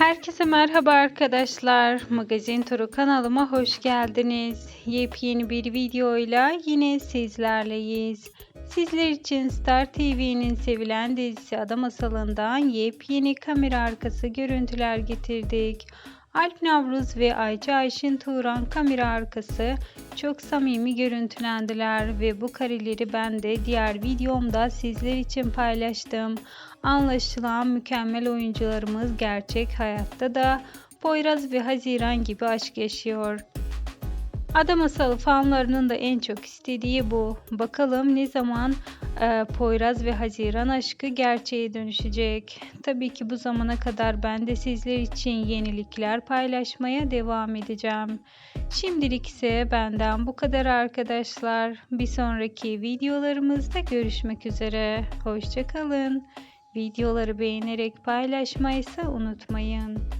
Herkese merhaba arkadaşlar. Magazin Turu kanalıma hoş geldiniz. Yepyeni bir videoyla yine sizlerleyiz. Sizler için Star TV'nin sevilen dizisi Ada Masalı'ndan yepyeni kamera arkası görüntüler getirdik. Alp Navruz ve Ayça Ayşin Turan kamera arkası çok samimi görüntülendiler ve bu kareleri ben de diğer videomda sizler için paylaştım. Anlaşılan mükemmel oyuncularımız gerçek hayatta da Poyraz ve Haziran gibi aşk yaşıyor. Ada Masalı fanlarının da en çok istediği bu. Bakalım ne zaman Poyraz ve Haziran aşkı gerçeğe dönüşecek. Tabii ki bu zamana kadar ben de sizler için yenilikler paylaşmaya devam edeceğim. Şimdilik ise benden bu kadar arkadaşlar. Bir sonraki videolarımızda görüşmek üzere. Hoşçakalın. Videoları beğenerek paylaşmayı ise unutmayın.